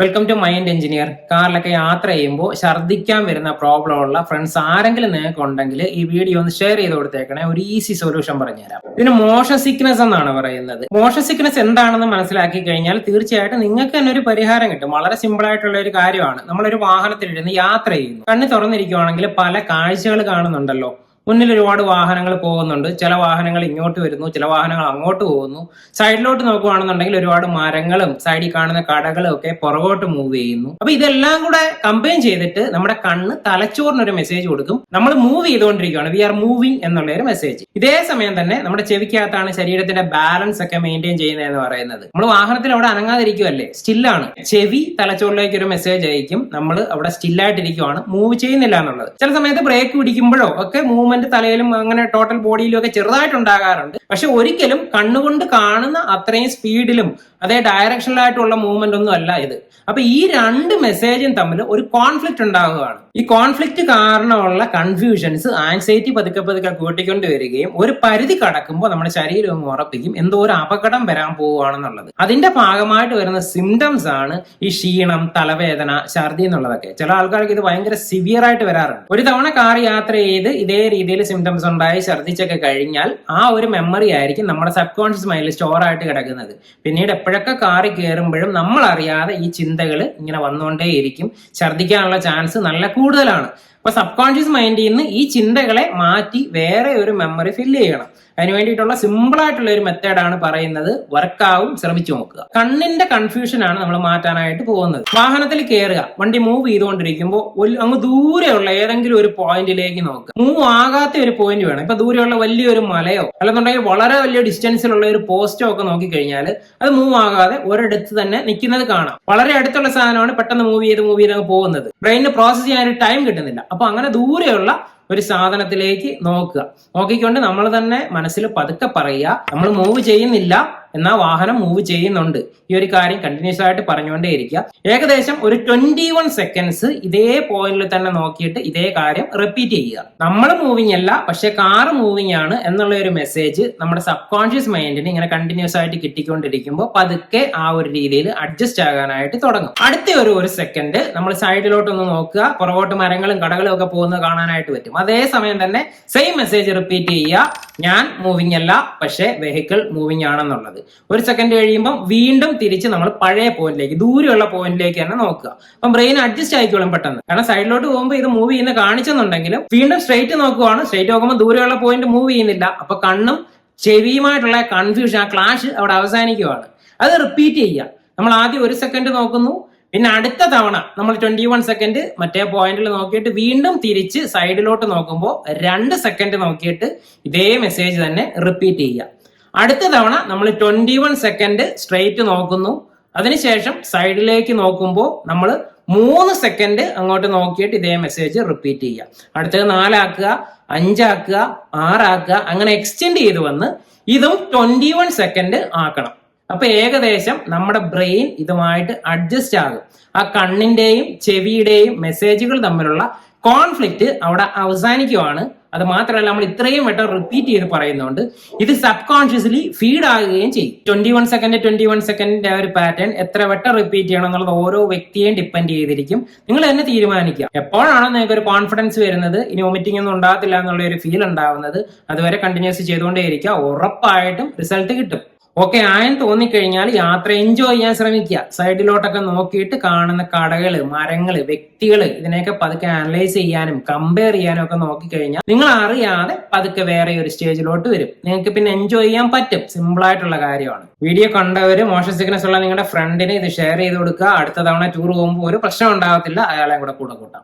Welcome to mind engineer കാറിലൊക്കെ യാത്ര ചെയ്യുമ്പോൾ ഛർദ്ദിക്കാൻ വരുന്ന പ്രോബ്ലം ഉള്ള ഫ്രണ്ട്സ് ആരെങ്കിലും നിങ്ങൾക്ക് ഉണ്ടെങ്കിൽ ഈ വീഡിയോ ഒന്ന് ഷെയർ ചെയ്ത് കൊടുത്തേക്കണേ. ഒരു ഈസി സൊല്യൂഷൻ പറഞ്ഞുതരാം. ഇതിന് മോഷൻ സിക്നസ് എന്നാണ് പറയുന്നത്. മോഷൻ സിക്നസ് എന്താണെന്ന് മനസ്സിലാക്കി കഴിഞ്ഞാൽ തീർച്ചയായിട്ടും നിങ്ങൾക്ക് തന്നെ ഒരു പരിഹാരം കിട്ടും. വളരെ സിമ്പിൾ ആയിട്ടുള്ള ഒരു കാര്യമാണ്. നമ്മളൊരു വാഹനത്തിലിരുന്ന് യാത്ര ചെയ്യുന്നു. കണ്ണ് തുറന്നിരിക്കുവാണെങ്കിൽ പല കാഴ്ചകൾ കാണുന്നുണ്ടല്ലോ. മുന്നിൽ ഒരുപാട് വാഹനങ്ങൾ പോകുന്നുണ്ട്. ചില വാഹനങ്ങൾ ഇങ്ങോട്ട് വരുന്നു ചില വാഹനങ്ങൾ അങ്ങോട്ട് പോകുന്നു. സൈഡിലോട്ട് നോക്കുകയാണെന്നുണ്ടെങ്കിൽ ഒരുപാട് മരങ്ങളും സൈഡിൽ കാണുന്ന കടകളും ഒക്കെ പുറകോട്ട് മൂവ് ചെയ്യുന്നു. അപ്പൊ ഇതെല്ലാം കൂടെ കമ്പൈൻ ചെയ്തിട്ട് നമ്മുടെ കണ്ണ് തലച്ചോറിന് ഒരു മെസ്സേജ് കൊടുക്കും. നമ്മൾ മൂവ് ചെയ്തുകൊണ്ടിരിക്കുകയാണ്. വി ആർ മൂവിങ് എന്നുള്ള ഒരു മെസ്സേജ് ഇതേ സമയം തന്നെ നമ്മുടെ ചെവിക്കകത്താണ് ശരീരത്തിന്റെ ബാലൻസ് ഒക്കെ മെയിന്റെയിൻ ചെയ്യുന്നത് എന്ന് പറയുന്നത്. നമ്മൾ വാഹനത്തിൽ അവിടെ അനങ്ങാതിരിക്കുമല്ലേ സ്റ്റില്ലാണ് ചെവി തലച്ചോറിലേക്ക് ഒരു മെസ്സേജ് അയക്കും. നമ്മൾ അവിടെ സ്റ്റില്ലായിട്ടിരിക്കുവാണ് മൂവ് ചെയ്യുന്നില്ല എന്നുള്ളത്. ചില സമയത്ത് ബ്രേക്ക് പിടിക്കുമ്പോഴോ ഒക്കെ മൂവ്മെന്റ് തലയിലും അങ്ങനെ ടോട്ടൽ ബോഡിയിലും ഒക്കെ ചെറുതായിട്ടുണ്ടാകാറുണ്ട്. പക്ഷെ ഒരിക്കലും കണ്ണുകൊണ്ട് കാണുന്ന അത്രയും സ്പീഡിലും അതേ ഡയറക്ഷനിലായിട്ടുള്ള മൂവ്മെന്റ് ഒന്നും അല്ല ഇത്. അപ്പൊ ഈ രണ്ട് മെസ്സേജും തമ്മിൽ ഒരു കോൺഫ്ലിക്റ്റ് ഉണ്ടാകുകയാണ് ഈ കോൺഫ്ലിക്റ്റ് കാരണമുള്ള കൺഫ്യൂഷൻസ് ആൻസൈറ്റി പതുക്കെ പതുക്കെ കൂട്ടിക്കൊണ്ട് വരികയും ഒരു പരിധി കടക്കുമ്പോൾ നമ്മുടെ ശരീരം ഉറപ്പിക്കും. എന്തോ ഒരു അപകടം വരാൻ പോവുകയാണെന്നുള്ളത്. അതിന്റെ ഭാഗമായിട്ട് വരുന്ന സിംറ്റംസ് ആണ് ഈ ക്ഷീണം തലവേദന ഛർദി എന്നുള്ളതൊക്കെ. ചില ആൾക്കാർക്ക് ഇത് ഭയങ്കര സിവിയർ ആയിട്ട് വരാറുണ്ട്. ഒരു തവണ കാർ യാത്ര ചെയ്ത് ഇതേ രീതിയിൽ സിംറ്റംസ് ഉണ്ടായി ഛർദ്ദിച്ചൊക്കെ കഴിഞ്ഞാൽ ആ ഒരു മെമ്മറി ആയിരിക്കും നമ്മുടെ സബ് കോൺഷ്യസ് മൈൻഡിൽ സ്റ്റോർ ആയിട്ട് കിടക്കുന്നത്. പിന്നീട് എപ്പോഴൊക്കെ കാറി കയറുമ്പോഴും നമ്മൾ അറിയാതെ ഈ ചിന്തകൾ ഇങ്ങനെ വന്നുകൊണ്ടേയിരിക്കും ഛർദിക്കാനുള്ള ചാൻസ് നല്ല കൂടുതലാണ്. അപ്പൊ സബ് കോൺഷ്യസ് മൈൻഡിൽ നിന്ന് ഈ ചിന്തകളെ മാറ്റി വേറെ ഒരു മെമ്മറി ഫില്ല് ചെയ്യണം. അതിന് വേണ്ടിയിട്ടുള്ള സിമ്പിൾ ആയിട്ടുള്ള ഒരു മെത്തേഡാണ് പറയുന്നത് വർക്കാവും ശ്രമിച്ചു നോക്കുക. കണ്ണിന്റെ കൺഫ്യൂഷൻ ആണ് നമ്മൾ മാറ്റാനായിട്ട് പോകുന്നത്. വാഹനത്തിൽ കയറുക വണ്ടി മൂവ് ചെയ്തുകൊണ്ടിരിക്കുമ്പോൾ അങ്ങ് ദൂരെയുള്ള ഏതെങ്കിലും ഒരു പോയിന്റിലേക്ക് നോക്കുക. മൂവ് ആകാത്ത ഒരു പോയിന്റ് വേണം. ഇപ്പൊ ദൂരെയുള്ള വലിയൊരു മലയോ അല്ലെന്നുണ്ടെങ്കിൽ വളരെ വലിയ ഡിസ്റ്റൻസിലുള്ള ഒരു പോസ്റ്റോ ഒക്കെ നോക്കിക്കഴിഞ്ഞാൽ അത് മൂവ് ആകാതെ ഒരിടത്ത് തന്നെ നിൽക്കുന്നത് കാണാം. വളരെ അടുത്തുള്ള സാധനമാണ് പെട്ടെന്ന് മൂവ് ചെയ്ത് മൂവ് ചെയ്ത് അങ്ങ് പോകുന്നത്. ബ്രെയിനിന് പ്രോസസ് ചെയ്യാൻ ഒരു ടൈം കിട്ടുന്നില്ല. അപ്പൊ അങ്ങനെ ദൂരെയുള്ള ഒരു സാധനത്തിലേക്ക് നോക്കുക. നോക്കിക്കൊണ്ട് നമ്മൾ തന്നെ മനസ്സിൽ പതുക്കെ പറയുക. നമ്മൾ മൂവ് ചെയ്യുന്നില്ല. എന്നാൽ വാഹനം മൂവ് ചെയ്യുന്നുണ്ട്. ഈ ഒരു കാര്യം കണ്ടിന്യൂസ് ആയിട്ട് പറഞ്ഞുകൊണ്ടേ ഇരിക്കുക ഏകദേശം ഒരു ട്വന്റി വൺ സെക്കൻഡ്സ് ഇതേ പോയിന്റിൽ തന്നെ നോക്കിയിട്ട് ഇതേ കാര്യം റിപ്പീറ്റ് ചെയ്യുക. നമ്മൾ മൂവിങ് അല്ല പക്ഷെ കാർ മൂവിങ് ആണ് എന്നുള്ള ഒരു മെസ്സേജ് നമ്മുടെ സബ് കോൺഷ്യസ് മൈൻഡിന് ഇങ്ങനെ കണ്ടിന്യൂസ് ആയിട്ട് കിട്ടിക്കൊണ്ടിരിക്കുമ്പോൾ പതുക്കെ ആ ഒരു രീതിയിൽ അഡ്ജസ്റ്റ് ആകാനായിട്ട് തുടങ്ങും. അടുത്ത ഒരു ഒരു സെക്കൻഡ് നമ്മൾ സൈഡിലോട്ടൊന്ന് നോക്കുക. പുറകോട്ട് മരങ്ങളും കടകളും ഒക്കെ പോകുന്നത് കാണാനായിട്ട് പറ്റും. അതേ സമയം തന്നെ സെയിം മെസ്സേജ് റിപ്പീറ്റ് ചെയ്യുക. ഞാൻ മൂവിങ് അല്ല പക്ഷേ വെഹിക്കിൾ മൂവിങ് ആണെന്നുള്ളത്. ഒരു സെക്കൻഡ് കഴിയുമ്പോൾ വീണ്ടും തിരിച്ച് നമ്മൾ പഴയ പോയിന്റിലേക്ക് ദൂരെയുള്ള പോയിന്റിലേക്ക് തന്നെ നോക്കുക. അപ്പം ബ്രെയിൻ അഡ്ജസ്റ്റ് ആയിക്കോളും പെട്ടെന്ന്. കാരണം സൈഡിലോട്ട് പോകുമ്പോൾ ഇത് മൂവ് ചെയ്യുന്ന കാണിച്ചെന്നുണ്ടെങ്കിലും വീണ്ടും സ്ട്രെയിറ്റ് നോക്കുവാണ്. സ്ട്രെയിറ്റ് നോക്കുമ്പോൾ ദൂരെയുള്ള പോയിന്റ് മൂവ് ചെയ്യുന്നില്ല. അപ്പൊ കണ്ണും ചെവിയുമായിട്ടുള്ള കൺഫ്യൂഷൻ ആ ക്ലാഷ് അവിടെ അവസാനിക്കുവാണ്. അത് റിപ്പീറ്റ് ചെയ്യുക. നമ്മൾ ആദ്യം ഒരു സെക്കൻഡ് നോക്കുന്നു. പിന്നെ അടുത്ത തവണ നമ്മൾ ട്വന്റി വൺ സെക്കൻഡ് മറ്റേ പോയിന്റിൽ നോക്കിയിട്ട് വീണ്ടും തിരിച്ച് സൈഡിലോട്ട് നോക്കുമ്പോൾ രണ്ട് സെക്കൻഡ് നോക്കിയിട്ട് ഇതേ മെസ്സേജ് തന്നെ റിപ്പീറ്റ് ചെയ്യുക. അടുത്ത തവണ നമ്മൾ ട്വന്റി വൺ സെക്കൻഡ് സ്ട്രെയിറ്റ് നോക്കുന്നു. അതിനുശേഷം സൈഡിലേക്ക് നോക്കുമ്പോൾ നമ്മൾ മൂന്ന് സെക്കൻഡ് അങ്ങോട്ട് നോക്കിയിട്ട് ഇതേ മെസ്സേജ് റിപ്പീറ്റ് ചെയ്യുക. അടുത്തത് നാലാക്കുക അഞ്ചാക്കുക ആറാക്കുക അങ്ങനെ എക്സ്റ്റെൻഡ് ചെയ്ത് വന്ന് ഇതും ട്വന്റി വൺ സെക്കൻഡ് ആക്കണം. അപ്പൊ ഏകദേശം നമ്മുടെ ബ്രെയിൻ ഇതുമായിട്ട് അഡ്ജസ്റ്റ് ആകും. ആ കണ്ണിന്റെയും ചെവിയുടെയും മെസ്സേജുകൾ തമ്മിലുള്ള കോൺഫ്ലിക്റ്റ് അവിടെ അവസാനിക്കുവാണ്. അത് മാത്രമല്ല നമ്മൾ ഇത്രയും വട്ടം റിപ്പീറ്റ് ചെയ്ത് പറയുന്നുണ്ട്. ഇത് സബ് കോൺഷ്യസ്ലി ഫീഡ് ആകുകയും ചെയ്യും. Twenty one second twenty one സെക്കൻഡിന്റെ ഒരു പാറ്റേൺ എത്ര വട്ടം റിപ്പീറ്റ് ചെയ്യണം എന്നുള്ളത് ഓരോ വ്യക്തിയെയും ഡിപ്പെൻഡ് ചെയ്തിരിക്കും. നിങ്ങൾ തന്നെ തീരുമാനിക്കുക. എപ്പോഴാണോ നിങ്ങൾക്ക് ഒരു കോൺഫിഡൻസ് വരുന്നത്? ഇനി വോമിറ്റിംഗ് ഒന്നും ഉണ്ടാകത്തില്ല എന്നുള്ള ഒരു ഫീൽ ഉണ്ടാവുന്നത്. അതുവരെ കണ്ടിന്യൂസ് ചെയ്തുകൊണ്ടേയിരിക്കുക. ഉറപ്പായിട്ടും റിസൾട്ട് കിട്ടും. ഓക്കെ ആയെന്ന് തോന്നിക്കഴിഞ്ഞാൽ യാത്ര എൻജോയ് ചെയ്യാൻ ശ്രമിക്കുക. സൈഡിലോട്ടൊക്കെ നോക്കിയിട്ട് കാണുന്ന കടകൾ മരങ്ങൾ വ്യക്തികൾ ഇതിനെയൊക്കെ പതുക്കെ അനലൈസ് ചെയ്യാനും കമ്പയർ ചെയ്യാനും ഒക്കെ നോക്കിക്കഴിഞ്ഞാൽ നിങ്ങൾ അറിയാതെ പതുക്കെ വേറെ ഒരു സ്റ്റേജിലോട്ട് വരും. നിങ്ങൾക്ക് പിന്നെ എൻജോയ് ചെയ്യാൻ പറ്റും. സിമ്പിൾ ആയിട്ടുള്ള കാര്യമാണ്. വീഡിയോ കണ്ടവര് മോഷൻ സിഗ്നസ് ഉള്ള നിങ്ങളുടെ ഫ്രണ്ടിന് ഇത് ഷെയർ ചെയ്ത് കൊടുക്കുക. അടുത്ത തവണ ടൂർ പോകുമ്പോൾ ഒരു പ്രശ്നം ഉണ്ടാകത്തില്ല അയാളെ കൂടെ കൂടെ കൂട്ടാം.